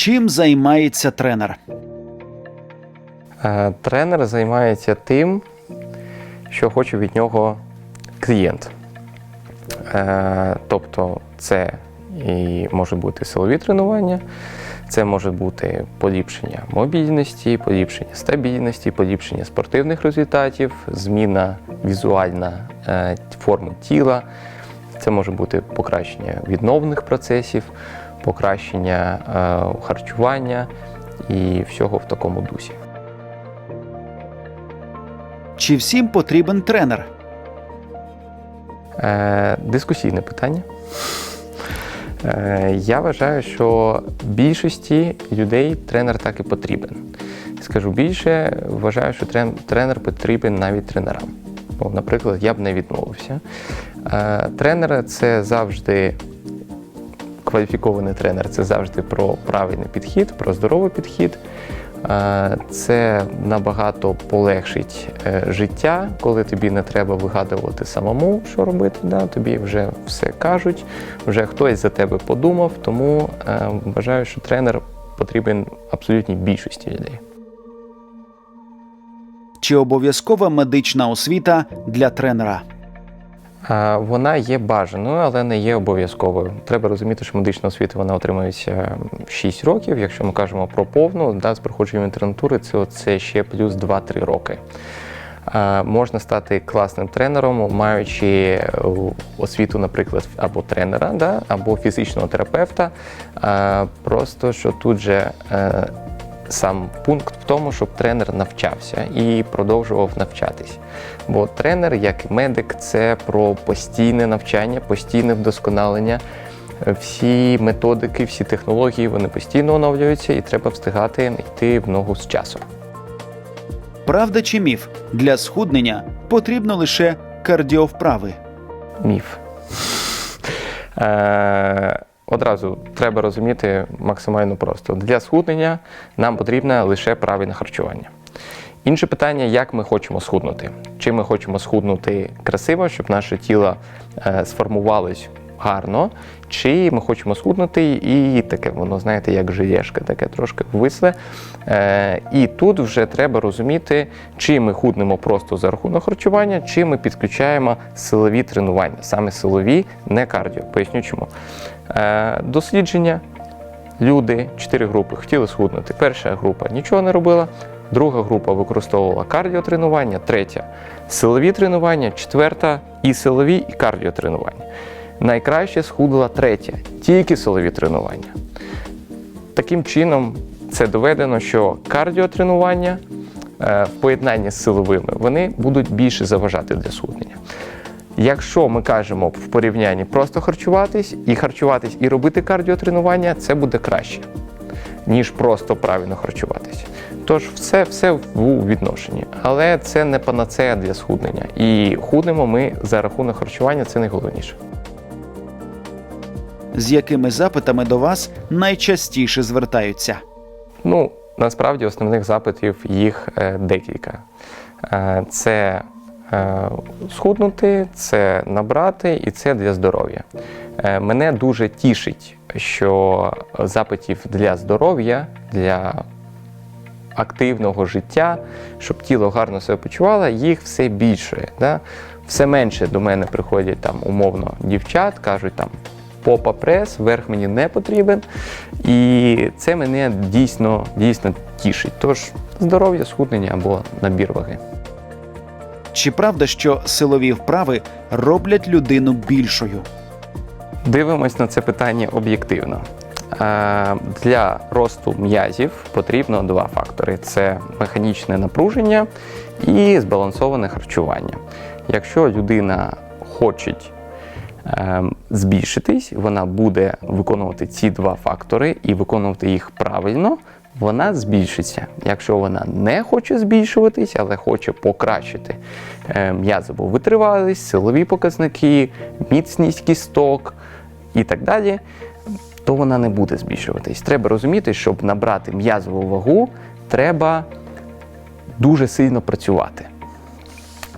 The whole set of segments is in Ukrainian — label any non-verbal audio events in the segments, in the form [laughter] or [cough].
Чим займається тренер? Е, Тренер займається тим, що хоче від нього клієнт. Е, Тобто, це і може бути силові тренування, це може бути поліпшення мобільності, поліпшення стабільності, поліпшення спортивних результатів, зміна візуальна е, форми тіла. Це може бути покращення відновних процесів, покращення е, харчування і всього в такому дусі. Чи всім потрібен тренер? Е, дискусійне питання. Е, я вважаю, що більшості людей тренер так і потрібен. Скажу більше, вважаю, що тренер потрібен навіть тренерам. Бо, наприклад, я б не відмовився. Е, тренер це завжди кваліфікований тренер це завжди про правильний підхід, про здоровий підхід. Е, Це набагато полегшить е, життя, коли тобі не треба вигадувати самому, що робити. Да? Тобі вже все кажуть, вже хтось за тебе подумав. Тому е, вважаю, що тренер потрібен абсолютній більшості людей. Чи обов'язкова медична освіта для тренера? Вона є бажаною, але не є обов'язковою. Треба розуміти, що медична освіта вона отримується 6 років. Якщо ми кажемо про повну, да, з проходженням інтернатури, це, це ще плюс 2-3 роки. Можна стати класним тренером, маючи е, освіту, наприклад, або тренера, да, або фізичного терапевта. Просто що тут же е, сам пункт в тому, щоб тренер навчався і продовжував навчатись. Бо тренер, як і медик, це про постійне навчання, постійне вдосконалення. Всі методики, всі технології вони постійно оновлюються, і треба встигати йти в ногу з часом. Правда чи міф? Для схуднення потрібно лише кардіовправи. Міф. [laughs] Одразу треба розуміти максимально просто. Для схуднення нам потрібне лише правильне харчування. Інше питання, як ми хочемо схуднути. Чи ми хочемо схуднути красиво, щоб наше тіло е, сформувалось гарно, чи ми хочемо схуднути і таке, воно, знаєте, як желешка, таке трошки висле. Е, і тут вже треба розуміти, чи ми худнемо просто за рахунок харчування, чи ми підключаємо силові тренування, саме силові, не кардіо. Поясню чому. Е, дослідження. Люди, чотири групи, хотіли схуднути. Перша група нічого не робила, друга група використовувала кардіотренування, третя силові тренування, четверта і силові, і кардіотренування. Найкраще схудла третя, тільки силові тренування. Таким чином, це доведено, що кардіотренування е, в поєднанні з силовими вони будуть більше заважати для схуднення. Якщо ми кажемо в порівнянні просто харчуватись і харчуватись і робити кардіотренування, це буде краще, ніж просто правильно харчуватись. Тож все, все в відношенні. Але це не панацея для схуднення. І худнемо ми за рахунок харчування це найголовніше. З якими запитами до вас найчастіше звертаються? Ну, насправді основних запитів їх е, декілька. Е, Це схуднути, це набрати і це для здоров'я. Е, Мене дуже тішить, що запитів для здоров'я, для активного життя, щоб тіло гарно себе почувало, їх все більше. Да? Все менше до мене приходять там умовно дівчат, кажуть там. Попа прес, верх мені не потрібен. І це мене дійсно, дійсно тішить. Тож здоров'я, схуднення або набір ваги. Чи правда, що силові вправи роблять людину більшою? Дивимось на це питання об'єктивно. Е, Для росту м'язів потрібно два фактори: це механічне напруження і збалансоване харчування. Якщо людина хоче е, збільшитись, вона буде виконувати ці два фактори і виконувати їх правильно, вона збільшиться. Якщо вона не хоче збільшуватись, але хоче покращити е, м'язову витривалість, силові показники, міцність кісток і так далі, то вона не буде збільшуватись. Треба розуміти, щоб набрати м'язову вагу, треба дуже сильно працювати.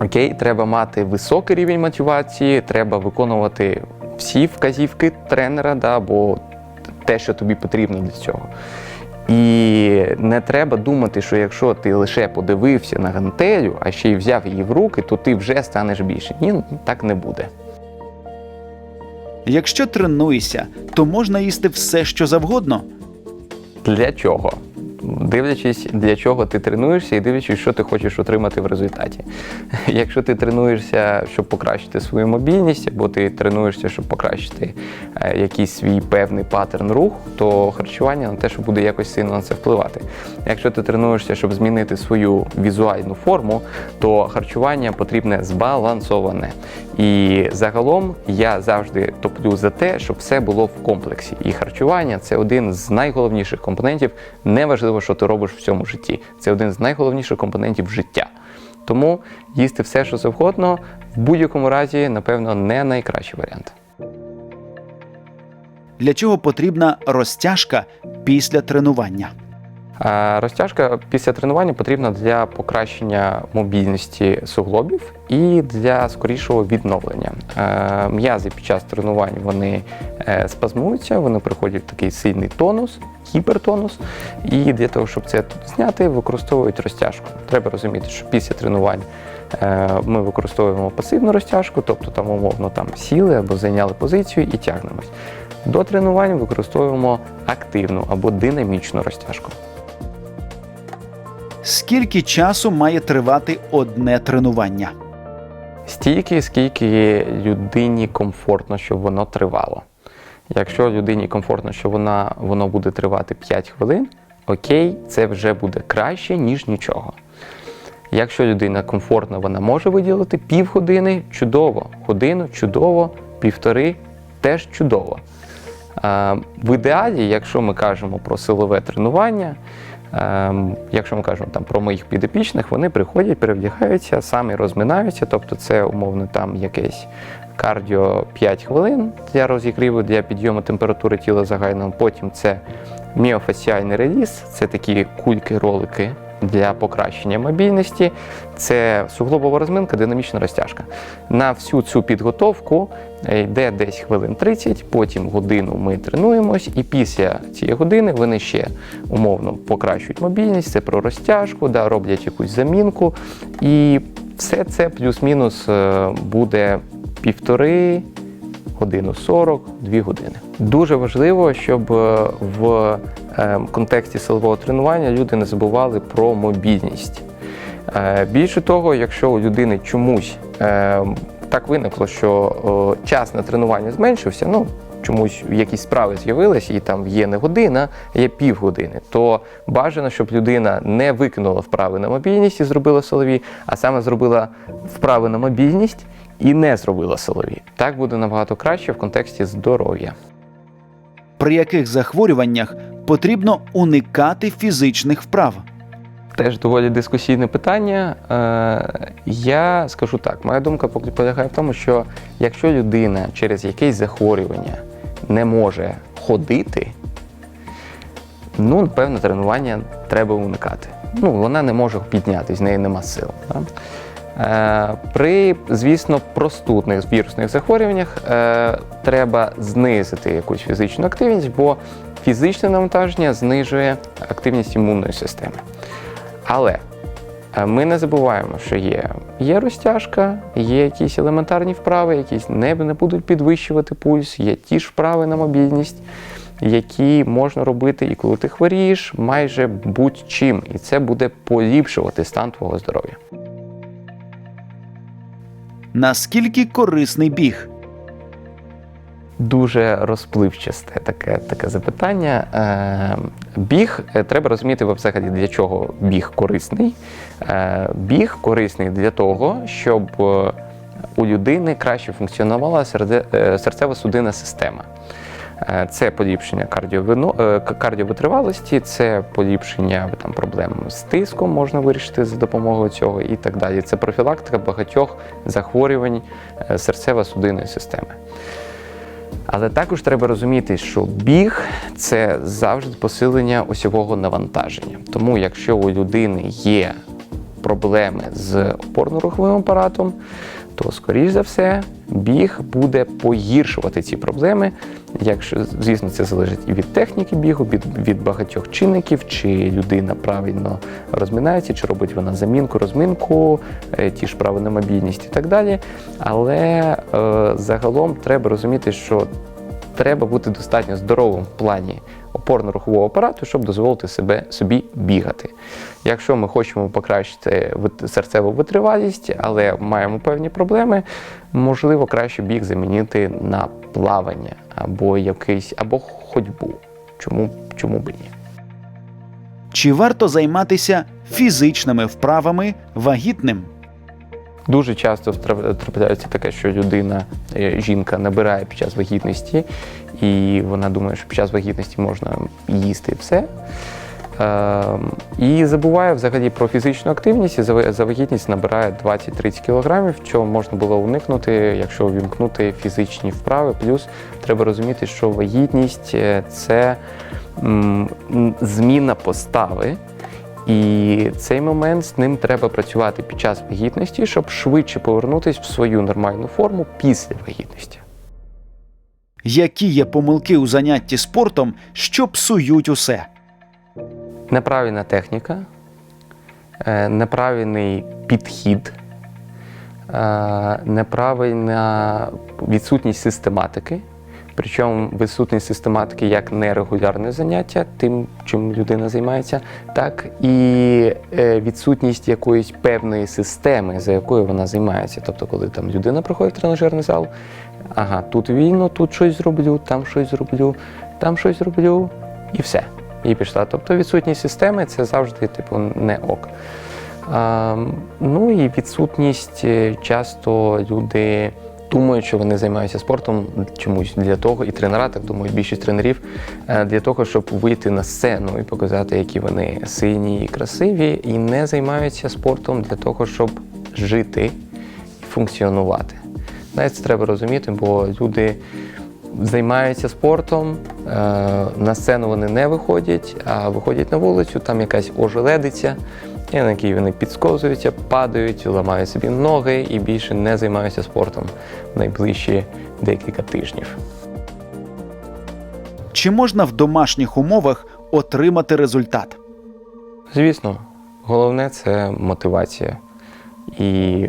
Окей, треба мати високий рівень мотивації, треба виконувати всі вказівки тренера, да, бо те, що тобі потрібно для цього. І не треба думати, що якщо ти лише подивився на гантелю, а ще й взяв її в руки, то ти вже станеш більше. Ні, так не буде. Якщо тренуєшся, то можна їсти все, що завгодно. Для чого? Дивлячись, для чого ти тренуєшся, і дивлячись, що ти хочеш отримати в результаті. [laughs] Якщо ти тренуєшся, щоб покращити свою мобільність, або ти тренуєшся, щоб покращити е, якийсь свій певний паттерн руху, то харчування на те, що буде якось сильно на це впливати. Якщо ти тренуєшся, щоб змінити свою візуальну форму, то харчування потрібне збалансоване. І загалом я завжди топлю за те, щоб все було в комплексі. І харчування це один з найголовніших компонентів. Неважливо, що ти робиш в цьому житті. Це один з найголовніших компонентів життя. Тому їсти все, що завгодно, в будь-якому разі, напевно, не найкращий варіант. Для чого потрібна розтяжка після тренування? Розтяжка після тренування потрібна для покращення мобільності суглобів і для скорішого відновлення. Е, М'язи під час тренувань вони е, спазмуються, вони приходять в такий сильний тонус, гіпертонус. І для того, щоб це зняти, використовують розтяжку. Треба розуміти, що після тренувань е, ми використовуємо пасивну розтяжку, тобто там умовно там сіли або зайняли позицію і тягнемось. До тренувань використовуємо активну або динамічну розтяжку. Скільки часу має тривати одне тренування? Стільки, скільки людині комфортно, щоб воно тривало. Якщо людині комфортно, що вона, воно буде тривати 5 хвилин, окей, це вже буде краще, ніж нічого. Якщо людина комфортна, вона може виділити півгодини чудово, годину чудово, півтори теж чудово. Е, В ідеалі, якщо ми кажемо про силове тренування, Якщо ми кажемо там про моїх підопічних, вони приходять, перевдягаються, самі розминаються, тобто це умовно там якесь кардіо 5 хвилин для розігріву, для підйому температури тіла загального. Потім це міофасіальний реліз, це такі кульки-ролики для покращення мобільності. Це суглобова розминка, динамічна розтяжка. На всю цю підготовку е, йде десь хвилин 30, потім годину ми тренуємось, і після цієї години вони ще умовно покращують мобільність, це про розтяжку, да, роблять якусь замінку. І все це плюс-мінус е, буде півтори годину 40, дві години. Дуже важливо, щоб е, в е, контексті силового тренування люди не забували про мобільність. Е, Більше того, якщо у людини чомусь так виникло, що час на тренування зменшився, ну чомусь якісь справи з'явилися, і там є не година, є півгодини, то бажано, щоб людина не викинула вправи на мобільність і зробила силові, а саме зробила вправи на мобільність і не зробила силові. Так буде набагато краще в контексті здоров'я. При яких захворюваннях потрібно уникати фізичних вправ? Теж доволі дискусійне питання. Е, Я скажу так, моя думка полягає в тому, що якщо людина через якесь захворювання не може ходити, ну, напевно, тренування треба уникати. Ну, вона не може піднятися, в неї нема сил. Да? Е, При, звісно, простудних вірусних захворюваннях е, треба знизити якусь фізичну активність, бо фізичне навантаження знижує активність імунної системи. Але е, ми не забуваємо, що є, є розтяжка, є якісь елементарні вправи, які не, не будуть підвищувати пульс, є ті ж вправи на мобільність, які можна робити і коли ти хворієш, майже будь-чим. І це буде поліпшувати стан твого здоров'я. Наскільки корисний біг? Дуже розпливчасте таке, таке запитання. Е, Біг е, треба розуміти взагалі, для чого біг корисний. Е, Біг корисний для того, щоб е, у людини краще функціонувала е, серцево-судинна система. Е, Це поліпшення е, кардіовитривалості, це поліпшення там, проблем з тиском можна вирішити за допомогою цього і так далі. Це профілактика багатьох захворювань е, серцево-судинної системи. Але також треба розуміти, що біг це завжди посилення осьового навантаження. Тому, якщо у людини є проблеми з опорно-руховим апаратом, то, скоріш за все, біг буде погіршувати ці проблеми. Якщо, звісно, це залежить і від техніки бігу, від, від багатьох чинників, чи людина правильно розминається, чи робить вона замінку, розминку, е, ті ж прави на мобільність і так далі. Але е, загалом треба розуміти, що треба бути достатньо здоровим в плані опорно-рухового апарату, щоб дозволити себе собі бігати. Якщо ми хочемо покращити серцеву витривалість, але маємо певні проблеми, можливо, краще біг замінити на плавання або якийсь, або ходьбу. Чому, чому б ні? Чи варто займатися фізичними вправами вагітним? Дуже часто трап- трапляється таке, що людина, е, жінка набирає під час вагітності, і вона думає, що під час вагітності можна їсти все. Ем, І забуває взагалі про фізичну активність, і за вагітність набирає 20-30 кілограмів, що можна було уникнути, якщо увімкнути фізичні вправи. Плюс треба розуміти, що вагітність е, це зміна постави. І цей момент з ним треба працювати під час вагітності, щоб швидше повернутися в свою нормальну форму після вагітності. Які є помилки у занятті спортом, що псують усе? Неправильна техніка, е, неправильний підхід, е, неправильна відсутність систематики. Причому відсутність систематики як нерегулярне заняття, тим, чим людина займається, так і е, відсутність якоїсь певної системи, за якою вона займається. Тобто, коли там людина приходить в тренажерний зал, ага, тут вільно, тут щось зроблю, там щось зроблю, там щось зроблю, і все. І пішла. Тобто відсутність системи це завжди типу не ок. А, ну і відсутність е, часто люди думають, що вони займаються спортом чомусь для того, і тренера, так думають, більшість тренерів, е, для того, щоб вийти на сцену і показати, які вони сильні і красиві, і не займаються спортом для того, щоб жити і функціонувати. Навіть це треба розуміти, бо люди займаються спортом, е, на сцену вони не виходять, а виходять на вулицю, там якась ожеледиця, і на якій вони підсковзуються, падають, ламають собі ноги і більше не займаються спортом в найближчі декілька тижнів. Чи можна в домашніх умовах отримати результат? Звісно, головне це мотивація і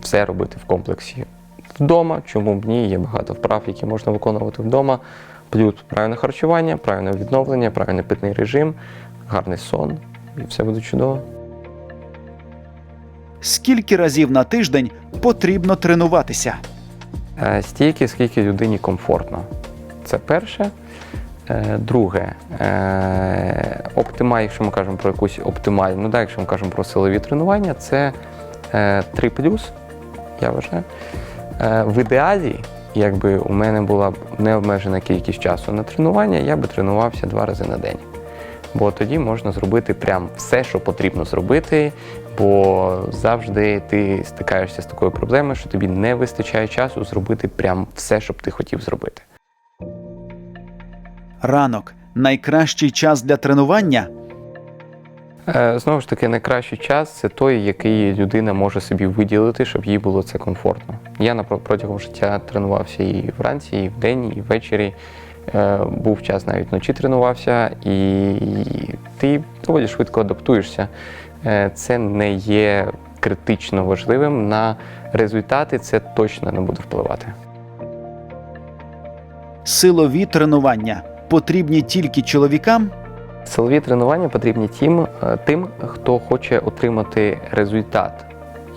все робити в комплексі. Вдома, чому б ні, є багато вправ, які можна виконувати вдома. Плюс правильне харчування, правильне відновлення, правильний питний режим, гарний сон, і все буде чудово. Скільки разів на тиждень потрібно тренуватися? Е, Стільки, скільки людині комфортно. Це перше. Е, Друге, е, оптималь, якщо ми кажемо про якусь оптимальну, ну так, якщо ми кажемо про силові тренування, це е, 3 я вважаю. Е, В ідеалі, якби у мене була необмежена кількість часу на тренування, я би тренувався два рази на день. Бо тоді можна зробити прям все, що потрібно зробити, бо завжди ти стикаєшся з такою проблемою, що тобі не вистачає часу зробити прям все, що б ти хотів зробити. Ранок найкращий час для тренування? Е, Знову ж таки, найкращий час це той, який людина може собі виділити, щоб їй було це комфортно. Я протягом життя тренувався і вранці, і вдень, і ввечері. Е, Був час навіть вночі тренувався, і ти доволі швидко адаптуєшся. Е, Це не є критично важливим. На результати це точно не буде впливати. Силові тренування потрібні тільки чоловікам? Силові тренування потрібні тим, е, тим, хто хоче отримати результат,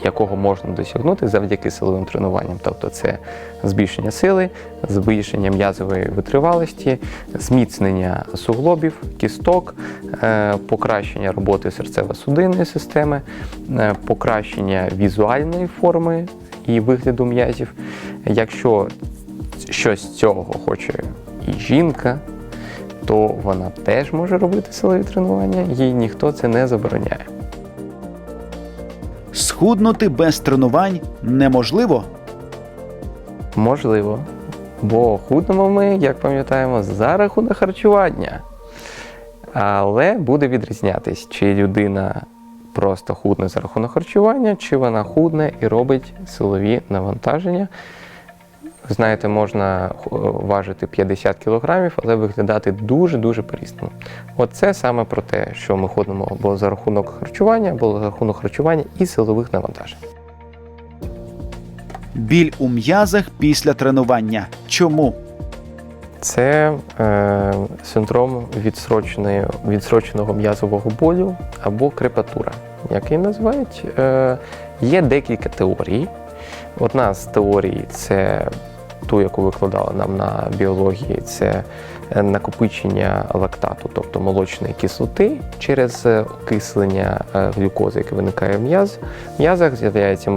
якого можна досягнути завдяки силовим тренуванням. Тобто це збільшення сили, збільшення м'язової витривалості, зміцнення суглобів, кісток, е, покращення роботи серцево-судинної системи, е, покращення візуальної форми і вигляду м'язів. Якщо щось з цього хоче і жінка, то вона теж може робити силові тренування, їй ніхто це не забороняє. Схуднути без тренувань неможливо. Можливо. Бо худнемо ми, як пам'ятаємо, за рахунок харчування. Але буде відрізнятись, чи людина просто худне за рахунок харчування, чи вона худне і робить силові навантаження ви знаєте, можна важити 50 кілограмів, але виглядати дуже-дуже по-різному. От це саме про те, що ми ходимо або за рахунок харчування, або за рахунок харчування і силових навантажень. Біль у м'язах після тренування. Чому? Це е, синдром відсроченого м'язового болю або крепатура, як її називають. Е, є декілька теорій. Одна з теорій це ту, яку викладали нам на біології, це е, накопичення лактату, тобто молочної кислоти через е, окислення е, глюкози, яке виникає в м'яз. В м'язах з'являється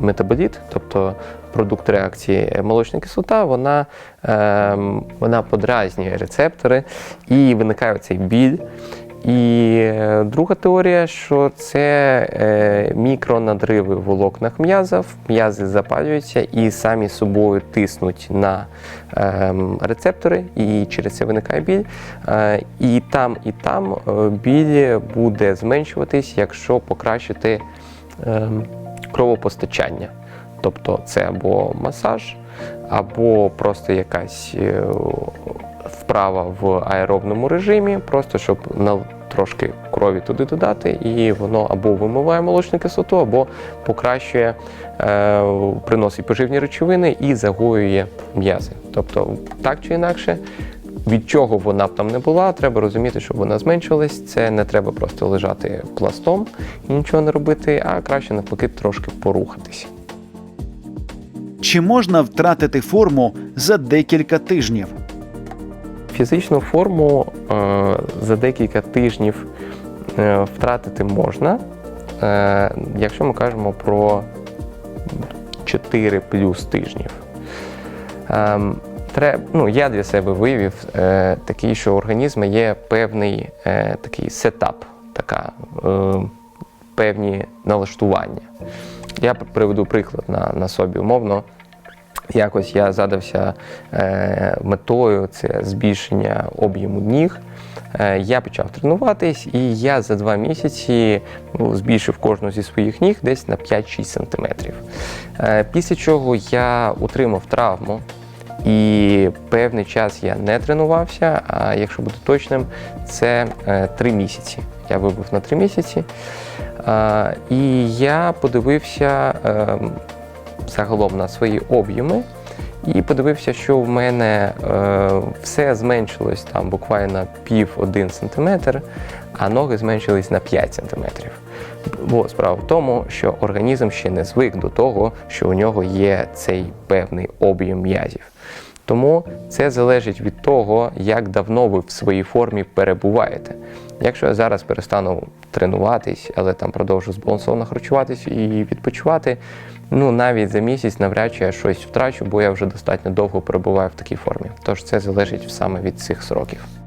метаболіт, тобто продукт реакції молочна кислота, вона, ем, вона подразнює рецептори і виникає цей біль. І е, друга теорія, що це е, мікронадриви в волокнах м'язів, м'язи запалюються і самі собою тиснуть на ем, рецептори, і через це виникає біль. Е, і там, і там біль буде зменшуватись, якщо покращити ем, кровопостачання. Тобто це або масаж, або просто якась вправа в аеробному режимі, просто щоб на трошки крові туди додати, і воно або вимиває молочну кислоту, або покращує, е, приносить поживні речовини і загоює м'язи. Тобто, так чи інакше. Від чого вона б там не була, треба розуміти, щоб вона зменшилась. Це не треба просто лежати пластом і нічого не робити, а краще навпаки трошки порухатись. Чи можна втратити форму за декілька тижнів? Фізичну форму е, за декілька тижнів е, втратити можна, е, якщо ми кажемо про 4 плюс тижнів. Ем, Треб, ну, я для себе виявив е, такий, що у організму є певний е, такий сетап, така, е, певні налаштування. Я приведу приклад на, на собі умовно. Якось я задався е, метою це збільшення об'єму ніг. Е, я почав тренуватись, і я за два місяці ну, збільшив кожну зі своїх ніг десь на 5-6 см. Е, після чого я отримав травму. І певний час я не тренувався, а якщо бути точним, це три місяці. Я вибув на три місяці. І я подивився е, загалом на свої об'єми і подивився, що в мене е, все зменшилось там буквально пів один сантиметр, а ноги зменшились на 5 сантиметрів. Бо справа в тому, що організм ще не звик до того, що у нього є цей певний об'єм м'язів. Тому це залежить від того, як давно ви в своїй формі перебуваєте. Якщо я зараз перестану тренуватись, але там продовжу збалансовано харчуватись і відпочивати, ну навіть за місяць навряд чи я щось втрачу, бо я вже достатньо довго перебуваю в такій формі. Тож це залежить саме від цих сроків.